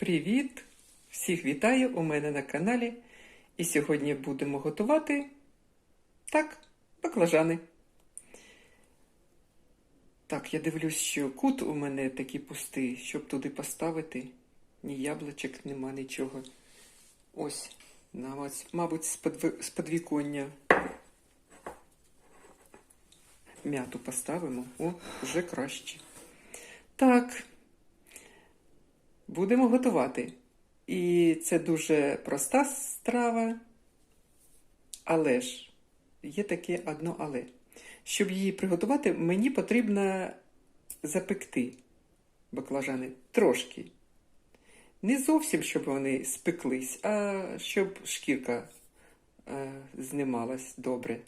Привіт! Всіх вітаю у мене на каналі. І сьогодні будемо готувати так, баклажани. Так, я дивлюсь, що кут у мене такий пустий, щоб туди поставити. Ні яблучок, нема нічого. Ось, мабуть, з подвіконня м'яту поставимо. О, вже краще. Так, будемо готувати. І це дуже проста страва, але ж є таке одно але. Щоб її приготувати, мені потрібно запекти баклажани трошки. Не зовсім, щоб вони спеклись, а щоб шкірка е, знімалась добре.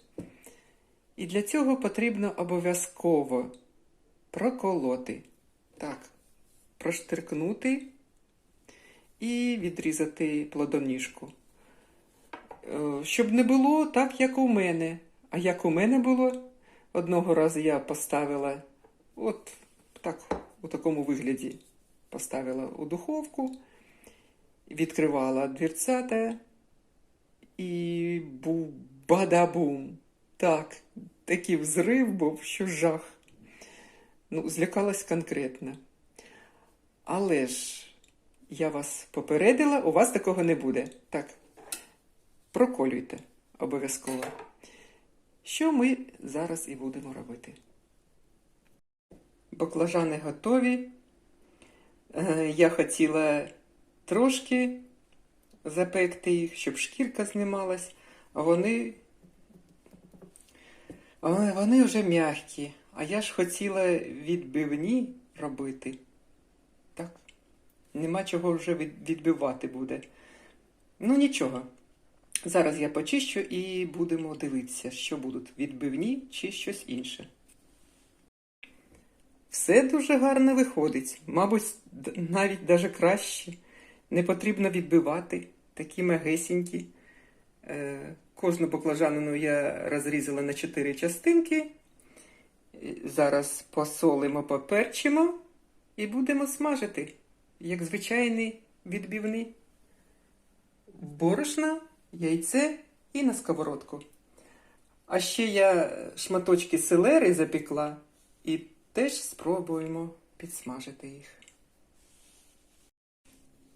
І для цього потрібно обов'язково проколоти. Так, проштиркнути і відрізати плодоніжку. Е, Щоб не було так, як у мене. А як у мене було, одного разу я поставила от так, у такому вигляді поставила у духовку, відкривала дверцята і був бадабум. Так, такий взрив був, що жах. Ну, злякалась конкретно. Але ж я вас попередила, у вас такого не буде. Так, проколюйте обов'язково. Що ми зараз і будемо робити? Баклажани готові. Е, Я хотіла трошки запекти їх, щоб шкірка знімалась, а вони, вони вже м'які. А я ж хотіла відбивні робити. Нема чого вже відбивати буде. Ну нічого. Зараз я почищу і будемо дивитися, що будуть відбивні чи щось інше. Все дуже гарно виходить. Мабуть, навіть даже краще. Не потрібно відбивати такі мегесенькі. Е, Кожну баклажанину я розрізала на чотири частинки. Е, Зараз посолимо, поперчимо і будемо смажити, як звичайний відбивний. Борошна, яйце і на сковородку. А ще я шматочки селери запекла і теж спробуємо підсмажити їх.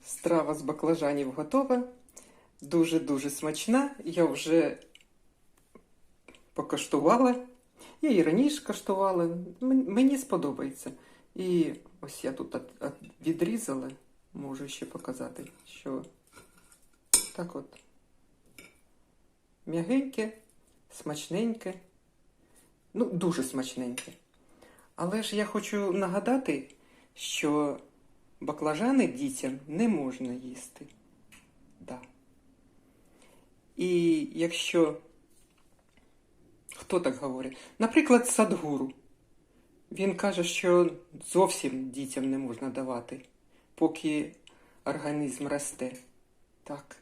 Страва з баклажанів готова. Дуже-дуже смачна. Я вже покаштувала. Я і раніше каштувала. Мені сподобається. І ось я тут відрізала, можу ще показати, що так от м'ягеньке, смачненьке, ну, дуже смачненьке. Але ж я хочу нагадати, що баклажани дітям не можна їсти. Да. І якщо хто так говорить? Наприклад, Садгуру. Він каже, що зовсім дітям не можна давати, поки організм росте. Так.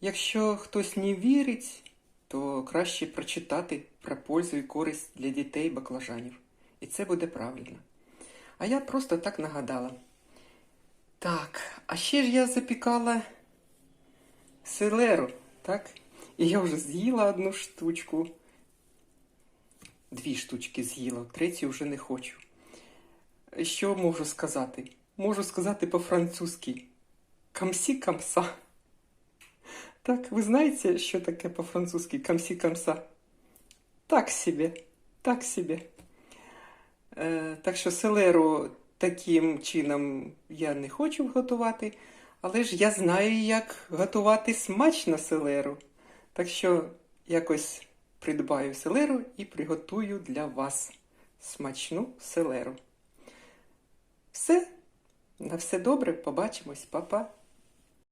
Якщо хтось не вірить, то краще прочитати про пользу і користь для дітей баклажанів. І це буде правильно. А я просто так нагадала. Так, а ще ж я запікала селеру, так? І я вже з'їла одну штучку. Дві штучки з'їла, третю вже не хочу. Що можу сказати? Можу сказати по-французьки. Камсі камса. Так, ви знаєте, що таке по-французьки камсі камса? Так собі, так собі. Е, так що селеру таким чином я не хочу готувати, але ж я знаю, як готувати смачно селеру. Так що якось придбаю селеру і приготую для вас смачну селеру. Все, на все добре, побачимось, па-па.